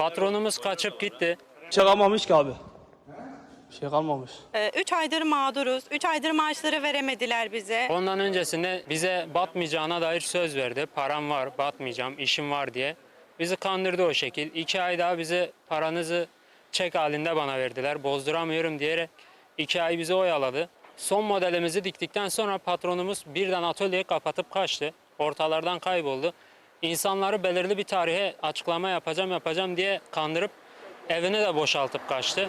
Patronumuz kaçıp gitti. Bir şey kalmamış ki abi. Bir şey kalmamış. 3 aydır mağduruz. 3 aydır maaşları veremediler bize. Ondan öncesinde bize batmayacağına dair söz verdi. Param var, batmayacağım, işim var diye. Bizi kandırdı o şekil. İki ay daha bize paranızı çek halinde bana verdiler. Bozduramıyorum diyerek iki ay bizi oyaladı. Son modelimizi diktikten sonra patronumuz birden atölyeyi kapatıp kaçtı. Ortalardan kayboldu. İnsanları belirli bir tarihe açıklama yapacağım yapacağım diye kandırıp evini de boşaltıp kaçtı.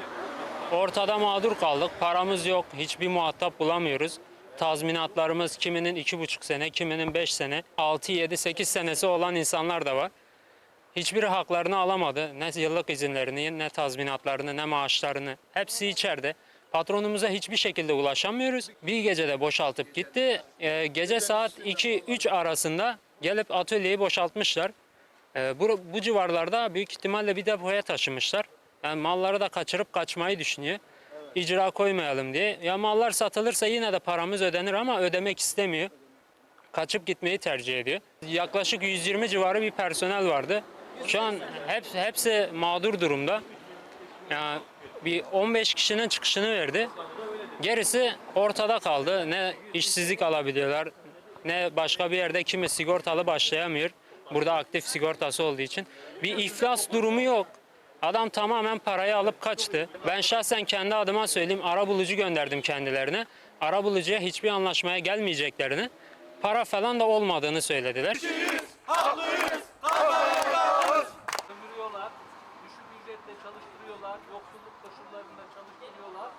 Ortada mağdur kaldık. Paramız yok. Hiçbir muhatap bulamıyoruz. Tazminatlarımız kiminin iki buçuk sene, kiminin beş sene, altı, yedi, sekiz senesi olan insanlar da var. Hiçbiri haklarını alamadı. Ne yıllık izinlerini, ne tazminatlarını, ne maaşlarını. Hepsi içeride. Patronumuza hiçbir şekilde ulaşamıyoruz. Bir gecede boşaltıp gitti. Ee, gece saat 2-3 arasında gelip atölyeyi boşaltmışlar. Ee, bu, bu civarlarda büyük ihtimalle bir depoya taşımışlar. Yani malları da kaçırıp kaçmayı düşünüyor. İcra koymayalım diye. Ya mallar satılırsa yine de paramız ödenir ama ödemek istemiyor. Kaçıp gitmeyi tercih ediyor. Yaklaşık 120 civarı bir personel vardı. Şu an hep, hepsi mağdur durumda. Yani bir 15 kişinin çıkışını verdi. Gerisi ortada kaldı. Ne işsizlik alabiliyorlar, ne başka bir yerde kimi sigortalı başlayamıyor. Burada aktif sigortası olduğu için. Bir iflas durumu yok. Adam tamamen parayı alıp kaçtı. Ben şahsen kendi adıma söyleyeyim arabulucu gönderdim kendilerine. Arabulucuya hiçbir anlaşmaya gelmeyeceklerini, para falan da olmadığını söylediler. sömürüyorlar, düşük ücretle çalıştırıyorlar, yoksulluk koşullarında çalıştırıyorlar.